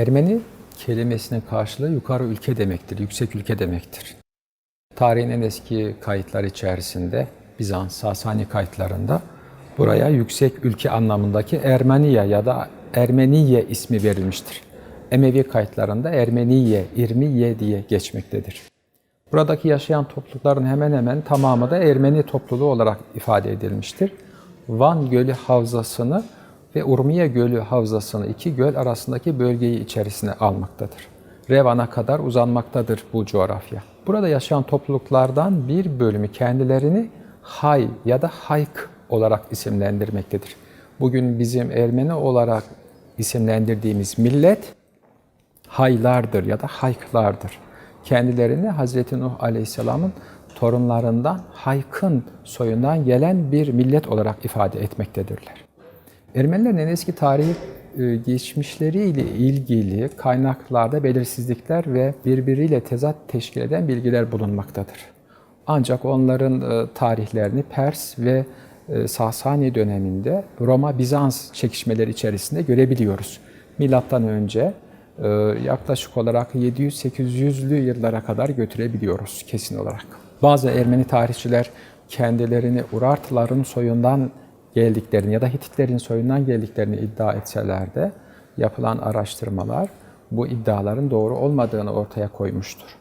Ermeni kelimesinin karşılığı yukarı ülke demektir, yüksek ülke demektir. Tarihin en eski kayıtlar içerisinde Bizans, Sasani kayıtlarında buraya yüksek ülke anlamındaki Ermeniye ya da Ermeniye ismi verilmiştir. Emevi kayıtlarında Ermeniye, İrmiye diye geçmektedir. Buradaki yaşayan toplulukların hemen hemen tamamı da Ermeni topluluğu olarak ifade edilmiştir. Van Gölü Havzası'nı ve Urmiye Gölü Havzası'nı iki göl arasındaki bölgeyi içerisine almaktadır. Revan'a kadar uzanmaktadır bu coğrafya. Burada yaşayan topluluklardan bir bölümü kendilerini Hay ya da Hayk olarak isimlendirmektedir. Bugün bizim Ermeni olarak isimlendirdiğimiz millet Haylardır ya da Hayklardır. Kendilerini Hz. Nuh Aleyhisselam'ın torunlarından Hayk'ın soyundan gelen bir millet olarak ifade etmektedirler. Ermenilerin en eski tarihi e, geçmişleriyle ilgili kaynaklarda belirsizlikler ve birbiriyle tezat teşkil eden bilgiler bulunmaktadır. Ancak onların e, tarihlerini Pers ve e, Sasani döneminde Roma-Bizans çekişmeleri içerisinde görebiliyoruz. Milattan önce yaklaşık olarak 700-800'lü yıllara kadar götürebiliyoruz kesin olarak. Bazı Ermeni tarihçiler kendilerini Urartıların soyundan geldiklerini ya da Hititlerin soyundan geldiklerini iddia etseler de yapılan araştırmalar bu iddiaların doğru olmadığını ortaya koymuştur.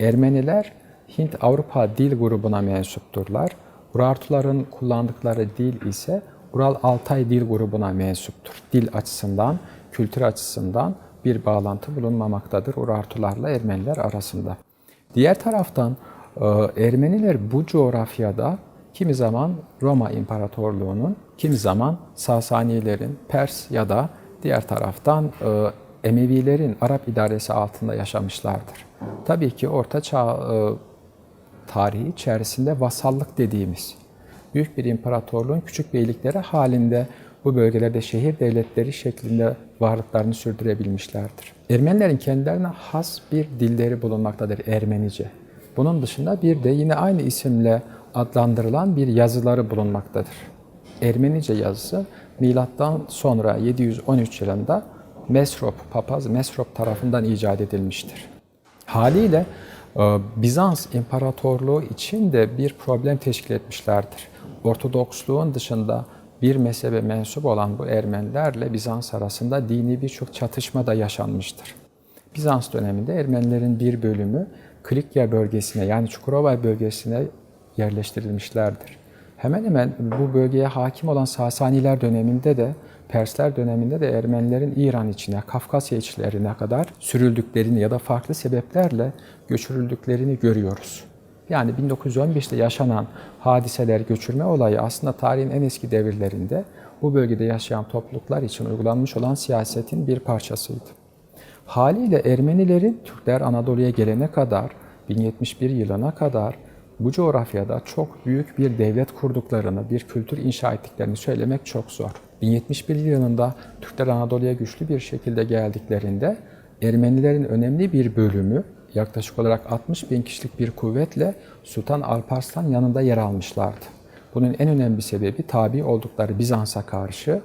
Ermeniler Hint-Avrupa dil grubuna mensupturlar. Urartuların kullandıkları dil ise Ural-Altay dil grubuna mensuptur. Dil açısından, kültür açısından bir bağlantı bulunmamaktadır Urartularla Ermeniler arasında. Diğer taraftan Ermeniler bu coğrafyada kimi zaman Roma İmparatorluğu'nun, kimi zaman Sasanilerin, Pers ya da diğer taraftan Emevilerin Arap idaresi altında yaşamışlardır. Tabii ki Orta Çağ tarihi içerisinde vasallık dediğimiz büyük bir imparatorluğun küçük beylikleri halinde bu bölgelerde şehir devletleri şeklinde varlıklarını sürdürebilmişlerdir. Ermenilerin kendilerine has bir dilleri bulunmaktadır Ermenice. Bunun dışında bir de yine aynı isimle adlandırılan bir yazıları bulunmaktadır. Ermenice yazısı milattan sonra 713 yılında Mesrop, papaz Mesrop tarafından icat edilmiştir. Haliyle Bizans İmparatorluğu için de bir problem teşkil etmişlerdir. Ortodoksluğun dışında bir mezhebe mensup olan bu Ermenilerle Bizans arasında dini birçok çatışma da yaşanmıştır. Bizans döneminde Ermenilerin bir bölümü Klikya bölgesine yani Çukurova bölgesine yerleştirilmişlerdir. Hemen hemen bu bölgeye hakim olan Sasaniler döneminde de Persler döneminde de Ermenilerin İran içine, Kafkasya içlerine kadar sürüldüklerini ya da farklı sebeplerle göçürüldüklerini görüyoruz. Yani 1915'te yaşanan hadiseler, göçürme olayı aslında tarihin en eski devirlerinde bu bölgede yaşayan topluluklar için uygulanmış olan siyasetin bir parçasıydı. Haliyle Ermenilerin Türkler Anadolu'ya gelene kadar, 1071 yılına kadar bu coğrafyada çok büyük bir devlet kurduklarını, bir kültür inşa ettiklerini söylemek çok zor. 1071 yılında Türkler Anadolu'ya güçlü bir şekilde geldiklerinde Ermenilerin önemli bir bölümü yaklaşık olarak 60 bin kişilik bir kuvvetle Sultan Alparslan yanında yer almışlardı. Bunun en önemli sebebi tabi oldukları Bizans'a karşı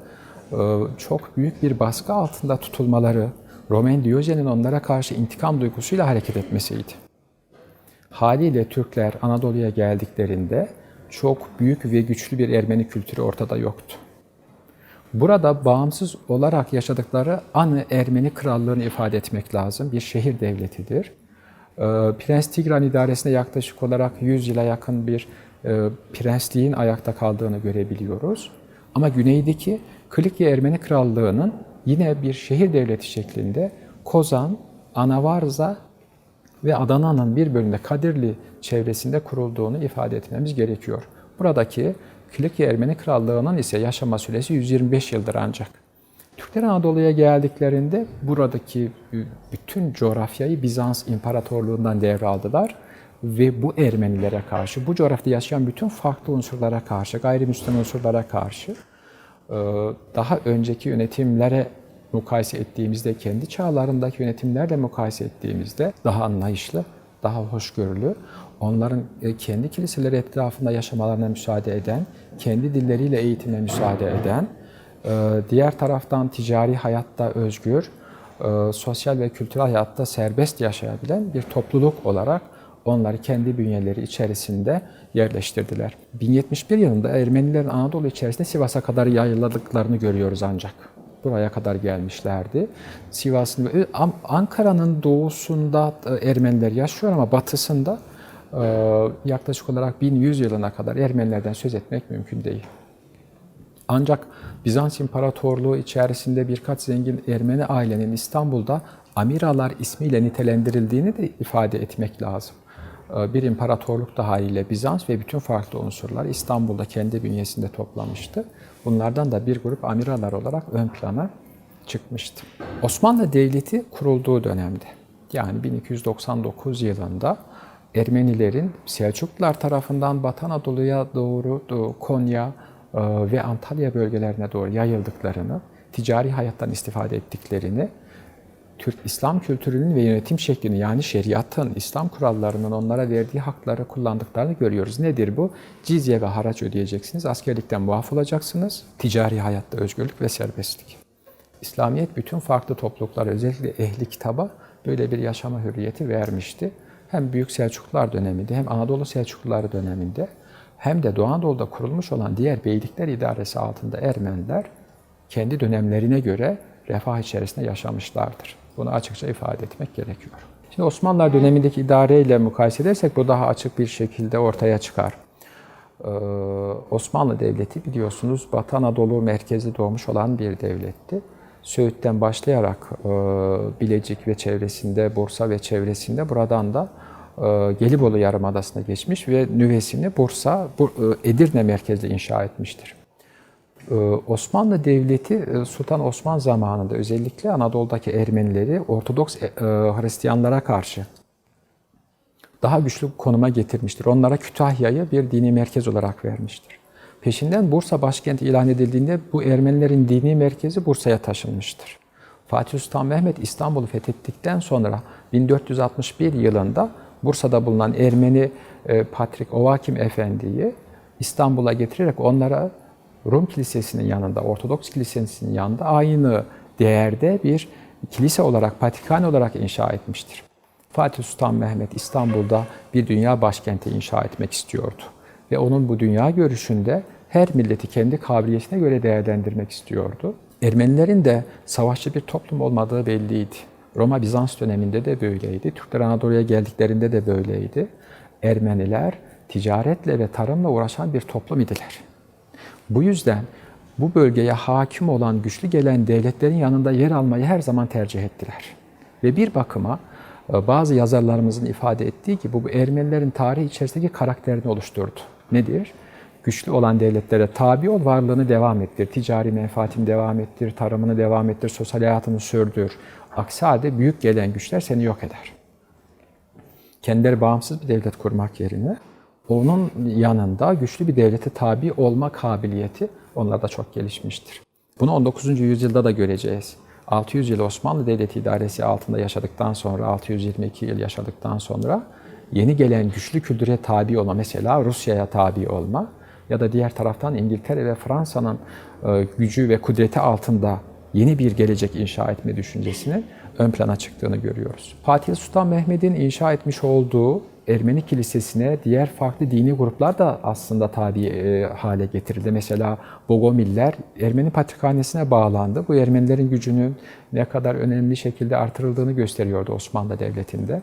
e, çok büyük bir baskı altında tutulmaları, Roman Diyojen'in onlara karşı intikam duygusuyla hareket etmesiydi. Haliyle Türkler Anadolu'ya geldiklerinde çok büyük ve güçlü bir Ermeni kültürü ortada yoktu. Burada bağımsız olarak yaşadıkları Anı Ermeni Krallığını ifade etmek lazım. Bir şehir devletidir. Ee, Prens Tigran idaresinde yaklaşık olarak 100 yıla yakın bir e, prensliğin ayakta kaldığını görebiliyoruz. Ama güneydeki Klikya Ermeni Krallığı'nın yine bir şehir devleti şeklinde Kozan, Anavarza ve Adana'nın bir bölümde Kadirli çevresinde kurulduğunu ifade etmemiz gerekiyor. Buradaki Kilikya Ermeni Krallığı'nın ise yaşama süresi 125 yıldır ancak. Türkler Anadolu'ya geldiklerinde buradaki bütün coğrafyayı Bizans İmparatorluğu'ndan devraldılar ve bu Ermenilere karşı, bu coğrafyada yaşayan bütün farklı unsurlara karşı, gayrimüslim unsurlara karşı daha önceki yönetimlere mukayese ettiğimizde, kendi çağlarındaki yönetimlerle mukayese ettiğimizde daha anlayışlı, daha hoşgörülü, onların kendi kiliseleri etrafında yaşamalarına müsaade eden, kendi dilleriyle eğitime müsaade eden, diğer taraftan ticari hayatta özgür, e, sosyal ve kültürel hayatta serbest yaşayabilen bir topluluk olarak onları kendi bünyeleri içerisinde yerleştirdiler. 1071 yılında Ermenilerin Anadolu içerisinde Sivas'a kadar yayıladıklarını görüyoruz ancak. Buraya kadar gelmişlerdi. Sivas'ın Am- Ankara'nın doğusunda e, Ermeniler yaşıyor ama batısında e, yaklaşık olarak 1100 yılına kadar Ermenilerden söz etmek mümkün değil. Ancak Bizans İmparatorluğu içerisinde birkaç zengin Ermeni ailenin İstanbul'da Amiralar ismiyle nitelendirildiğini de ifade etmek lazım. Ee, Bir imparatorluk da haliyle Bizans ve bütün farklı unsurlar İstanbul'da kendi bünyesinde toplamıştı. Bunlardan da bir grup amiralar olarak ön plana çıkmıştı. Osmanlı Devleti kurulduğu dönemde yani 1299 yılında Ermenilerin Selçuklular tarafından Batı Anadolu'ya doğru Doğu, Konya e, ve Antalya bölgelerine doğru yayıldıklarını, ticari hayattan istifade ettiklerini, Türk İslam kültürünün ve yönetim şeklini yani şeriatın, İslam kurallarının onlara verdiği hakları kullandıklarını görüyoruz. Nedir bu? Cizye ve haraç ödeyeceksiniz, askerlikten muaf olacaksınız, ticari hayatta özgürlük ve serbestlik. İslamiyet bütün farklı topluluklara, özellikle ehli kitaba böyle bir yaşama hürriyeti vermişti. Hem Büyük Selçuklular döneminde hem Anadolu Selçukluları döneminde hem de Doğu Anadolu'da kurulmuş olan diğer beylikler idaresi altında Ermeniler kendi dönemlerine göre refah içerisinde yaşamışlardır. Bunu açıkça ifade etmek gerekiyor. Şimdi Osmanlılar dönemindeki idareyle mukayese edersek bu daha açık bir şekilde ortaya çıkar. Ee, Osmanlı Devleti biliyorsunuz Batı Anadolu merkezi doğmuş olan bir devletti. Söğüt'ten başlayarak e, Bilecik ve çevresinde, Bursa ve çevresinde buradan da e, Gelibolu Yarımadası'na geçmiş ve nüvesini Bursa, Bur- e, Edirne merkezli inşa etmiştir. Ee, Osmanlı Devleti e, Sultan Osman zamanında özellikle Anadolu'daki Ermenileri Ortodoks e, e, Hristiyanlara karşı daha güçlü konuma getirmiştir. Onlara Kütahya'yı bir dini merkez olarak vermiştir. Peşinden Bursa başkenti ilan edildiğinde bu Ermenilerin dini merkezi Bursa'ya taşınmıştır. Fatih Sultan Mehmet İstanbul'u fethettikten sonra 1461 yılında Bursa'da bulunan Ermeni Patrik Ovakim Efendi'yi İstanbul'a getirerek onlara Rum Kilisesi'nin yanında, Ortodoks Kilisesi'nin yanında aynı değerde bir kilise olarak, patikhane olarak inşa etmiştir. Fatih Sultan Mehmet İstanbul'da bir dünya başkenti inşa etmek istiyordu. Ve onun bu dünya görüşünde her milleti kendi kabiliyetine göre değerlendirmek istiyordu. Ermenilerin de savaşçı bir toplum olmadığı belliydi. Roma Bizans döneminde de böyleydi. Türkler Anadolu'ya geldiklerinde de böyleydi. Ermeniler ticaretle ve tarımla uğraşan bir toplum idiler. Bu yüzden bu bölgeye hakim olan güçlü gelen devletlerin yanında yer almayı her zaman tercih ettiler. Ve bir bakıma e, bazı yazarlarımızın ifade ettiği gibi bu Ermenilerin tarihi içerisindeki karakterini oluşturdu. Nedir? Güçlü olan devletlere tabi ol, varlığını devam ettir, ticari menfaatini devam ettir, tarımını devam ettir, sosyal hayatını sürdür. Aksi halde büyük gelen güçler seni yok eder. Kendileri bağımsız bir devlet kurmak yerine onun yanında güçlü bir devlete tabi olma kabiliyeti onlarda çok gelişmiştir. Bunu 19. yüzyılda da göreceğiz. 600 yıl Osmanlı Devleti idaresi altında yaşadıktan sonra, 622 yıl yaşadıktan sonra yeni gelen güçlü kültüre tabi olma, mesela Rusya'ya tabi olma ya da diğer taraftan İngiltere ve Fransa'nın e, gücü ve kudreti altında yeni bir gelecek inşa etme düşüncesinin ön plana çıktığını görüyoruz. Fatih Sultan Mehmet'in inşa etmiş olduğu Ermeni kilisesine diğer farklı dini gruplar da aslında tabi e, hale getirildi. Mesela Bogomiller Ermeni patrikhanesine bağlandı. Bu Ermenilerin gücünün ne kadar önemli şekilde artırıldığını gösteriyordu Osmanlı Devleti'nde.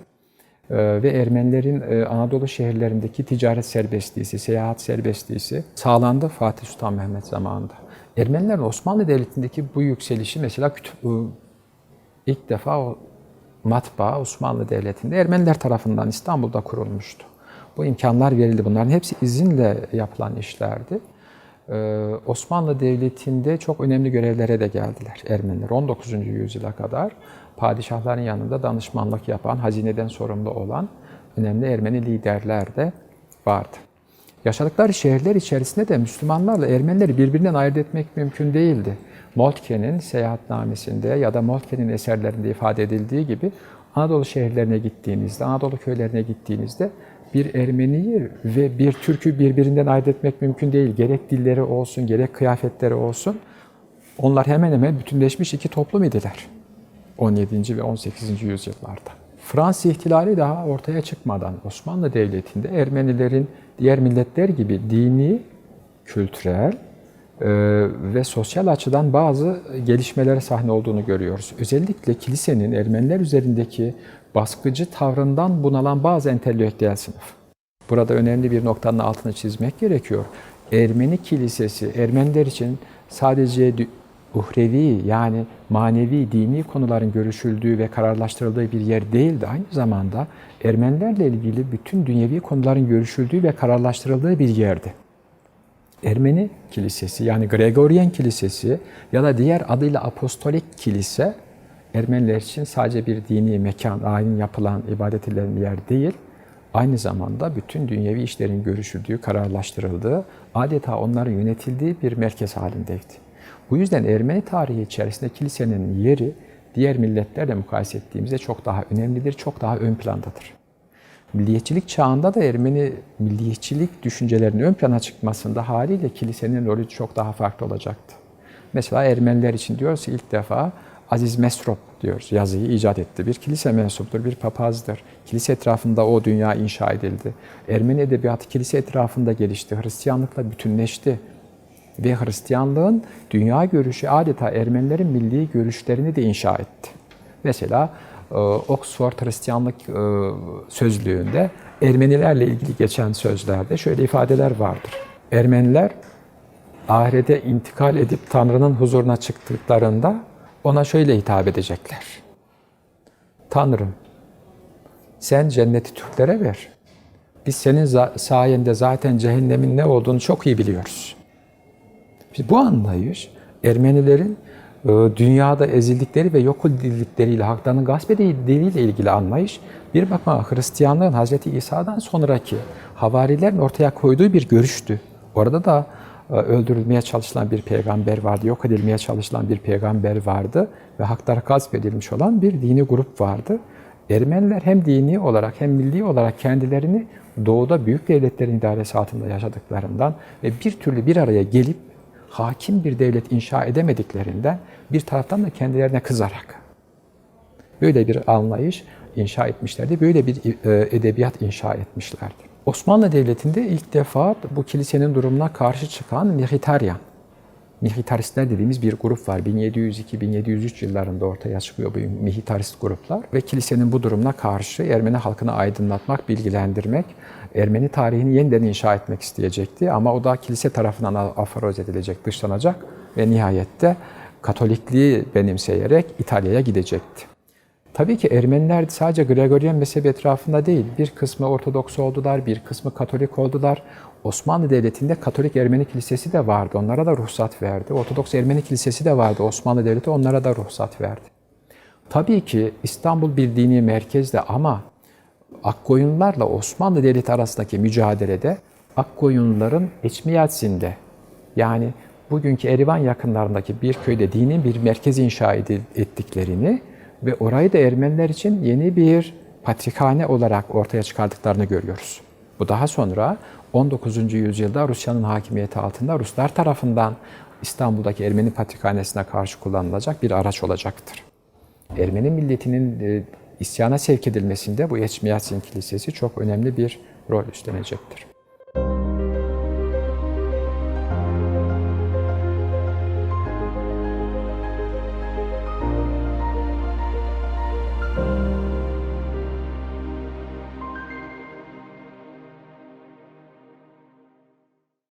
E, ve Ermenilerin e, Anadolu şehirlerindeki ticaret serbestliği, seyahat serbestliği sağlandı Fatih Sultan Mehmet zamanında. Ermenilerin Osmanlı Devleti'ndeki bu yükselişi mesela kütü- ilk defa matbaa Osmanlı Devleti'nde Ermeniler tarafından İstanbul'da kurulmuştu. Bu imkanlar verildi. Bunların hepsi izinle yapılan işlerdi. Ee, Osmanlı Devleti'nde çok önemli görevlere de geldiler Ermeniler. 19. yüzyıla kadar padişahların yanında danışmanlık yapan, hazineden sorumlu olan önemli Ermeni liderler de vardı. Yaşadıkları şehirler içerisinde de Müslümanlarla Ermenileri birbirinden ayırt etmek mümkün değildi. Moltke'nin seyahatnamesinde ya da Moltke'nin eserlerinde ifade edildiği gibi Anadolu şehirlerine gittiğinizde, Anadolu köylerine gittiğinizde bir Ermeniyi ve bir Türk'ü birbirinden ayırt etmek mümkün değil. Gerek dilleri olsun, gerek kıyafetleri olsun. Onlar hemen hemen bütünleşmiş iki toplum idiler. 17. ve 18. yüzyıllarda. Fransız ihtilali daha ortaya çıkmadan Osmanlı Devleti'nde Ermenilerin diğer milletler gibi dini, kültürel e, ve sosyal açıdan bazı gelişmelere sahne olduğunu görüyoruz. Özellikle kilisenin Ermeniler üzerindeki baskıcı tavrından bunalan bazı entelektüel sınıf. Burada önemli bir noktanın altını çizmek gerekiyor. Ermeni kilisesi Ermeniler için sadece uhrevi yani manevi dini konuların görüşüldüğü ve kararlaştırıldığı bir yer değildi. Aynı zamanda Ermenilerle ilgili bütün dünyevi konuların görüşüldüğü ve kararlaştırıldığı bir yerdi. Ermeni kilisesi yani Gregorian kilisesi ya da diğer adıyla apostolik kilise Ermeniler için sadece bir dini mekan, ayin yapılan, ibadet edilen yer değil, aynı zamanda bütün dünyevi işlerin görüşüldüğü, kararlaştırıldığı, adeta onların yönetildiği bir merkez halindeydi. Bu yüzden Ermeni tarihi içerisinde kilisenin yeri diğer milletlerle mukayese ettiğimizde çok daha önemlidir, çok daha ön plandadır. Milliyetçilik çağında da Ermeni milliyetçilik düşüncelerinin ön plana çıkmasında haliyle kilisenin rolü çok daha farklı olacaktı. Mesela Ermeniler için diyoruz ilk defa Aziz Mesrop diyoruz yazıyı icat etti. Bir kilise mensuptur, bir papazdır. Kilise etrafında o dünya inşa edildi. Ermeni edebiyatı kilise etrafında gelişti. Hristiyanlıkla bütünleşti. Ve Hristiyanlığın dünya görüşü adeta Ermenilerin milli görüşlerini de inşa etti. Mesela e, Oxford Hristiyanlık e, sözlüğünde Ermenilerle ilgili geçen sözlerde şöyle ifadeler vardır. Ermeniler ahirete intikal edip Tanrı'nın huzuruna çıktıklarında ona şöyle hitap edecekler. Tanrım, sen cenneti Türklere ver. Biz senin sayende zaten cehennemin ne olduğunu çok iyi biliyoruz. Biz bu anlayış Ermenilerin e, dünyada ezildikleri ve yok edildikleriyle, haklarının gasp edildiğiyle ilgili anlayış bir bakıma Hristiyanlığın Hz. İsa'dan sonraki havarilerin ortaya koyduğu bir görüştü. Orada da e, öldürülmeye çalışılan bir peygamber vardı, yok edilmeye çalışılan bir peygamber vardı ve hakları gasp edilmiş olan bir dini grup vardı. Ermeniler hem dini olarak hem milli olarak kendilerini doğuda büyük devletlerin idaresi altında yaşadıklarından ve bir türlü bir araya gelip hakim bir devlet inşa edemediklerinden bir taraftan da kendilerine kızarak böyle bir anlayış inşa etmişlerdi. Böyle bir e, edebiyat inşa etmişlerdi. Osmanlı Devleti'nde ilk defa bu kilisenin durumuna karşı çıkan Mihritaryan, Mihritaristler dediğimiz bir grup var. 1702-1703 yıllarında ortaya çıkıyor bu Mihritarist gruplar. Ve kilisenin bu durumuna karşı Ermeni halkını aydınlatmak, bilgilendirmek, Ermeni tarihini yeniden inşa etmek isteyecekti. Ama o da kilise tarafından aforoz edilecek, dışlanacak ve nihayette Katolikliği benimseyerek İtalya'ya gidecekti. Tabii ki Ermeniler sadece Gregorian mezhebi etrafında değil, bir kısmı Ortodoks oldular, bir kısmı Katolik oldular. Osmanlı Devleti'nde Katolik Ermeni Kilisesi de vardı, onlara da ruhsat verdi. Ortodoks Ermeni Kilisesi de vardı, Osmanlı Devleti onlara da ruhsat verdi. Tabii ki İstanbul bir dini merkezde ama Akkoyunlarla Osmanlı Devleti arasındaki mücadelede Akkoyunluların Eçmiyatsi'nde yani bugünkü Erivan yakınlarındaki bir köyde dini bir merkez inşa ettiklerini ve orayı da Ermeniler için yeni bir patrikhane olarak ortaya çıkardıklarını görüyoruz. Bu daha sonra 19. yüzyılda Rusya'nın hakimiyeti altında Ruslar tarafından İstanbul'daki Ermeni patrikhanesine karşı kullanılacak bir araç olacaktır. Ermeni milletinin e, isyana sevk edilmesinde bu Eçmiyatsin Kilisesi çok önemli bir rol üstlenecektir.